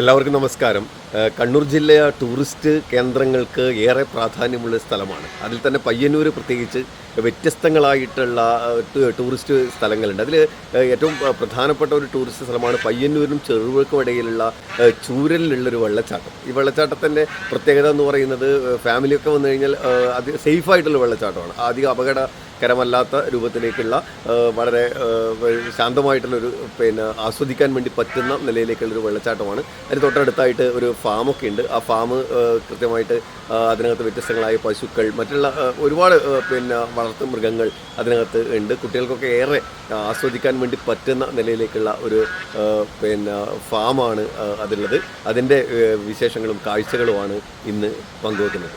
എല്ലാവർക്കും നമസ്കാരം. കണ്ണൂർ ജില്ല ടൂറിസ്റ്റ് കേന്ദ്രങ്ങൾക്ക് ഏറെ പ്രാധാന്യമുള്ള സ്ഥലമാണ്. അതിൽ തന്നെ പയ്യന്നൂർ പ്രത്യേകിച്ച് വ്യത്യസ്തങ്ങളായിട്ടുള്ള ടൂറിസ്റ്റ് സ്ഥലങ്ങളുണ്ട്. അതിൽ ഏറ്റവും പ്രധാനപ്പെട്ട ഒരു ടൂറിസ്റ്റ് സ്ഥലമാണ് പയ്യന്നൂരിനും ചെറുപുഴക്കും ഇടയിലുള്ള ചൂരലിലുള്ളൊരു വെള്ളച്ചാട്ടം. ഈ വെള്ളച്ചാട്ടത്തിന്റെ പ്രത്യേകത എന്ന് പറയുന്നത് ഫാമിലിയൊക്കെ വന്നു കഴിഞ്ഞാൽ അത് സേഫായിട്ടുള്ള വെള്ളച്ചാട്ടമാണ്. അധികം അപകടകരമല്ലാത്ത രൂപത്തിലേക്കുള്ള വളരെ ശാന്തമായിട്ടുള്ളൊരു പിന്നെ ആസ്വദിക്കാൻ വേണ്ടി പറ്റുന്ന നിലയിലേക്കുള്ളൊരു വെള്ളച്ചാട്ടമാണ്. അതിന് തൊട്ടടുത്തായിട്ട് ഒരു ഫാമൊക്കെ ഉണ്ട്. ആ ഫാം കൃത്യമായിട്ട് അതിനകത്ത് വ്യത്യസ്തങ്ങളായ പശുക്കൾ മറ്റുള്ള ഒരുപാട് പിന്നെ വളർത്തു മൃഗങ്ങൾ അതിനകത്ത് ഉണ്ട്. കുട്ടികൾക്കൊക്കെ ഏറെ ആസ്വദിക്കാൻ വേണ്ടി പറ്റുന്ന നിലയിലേക്കുള്ള ഒരു പിന്നെ ഫാമാണ് അതിലുള്ളത്. അതിന്റെ വിശേഷങ്ങളും കാഴ്ചകളുമാണ് ഇന്ന് പങ്കുവെക്കുന്നത്.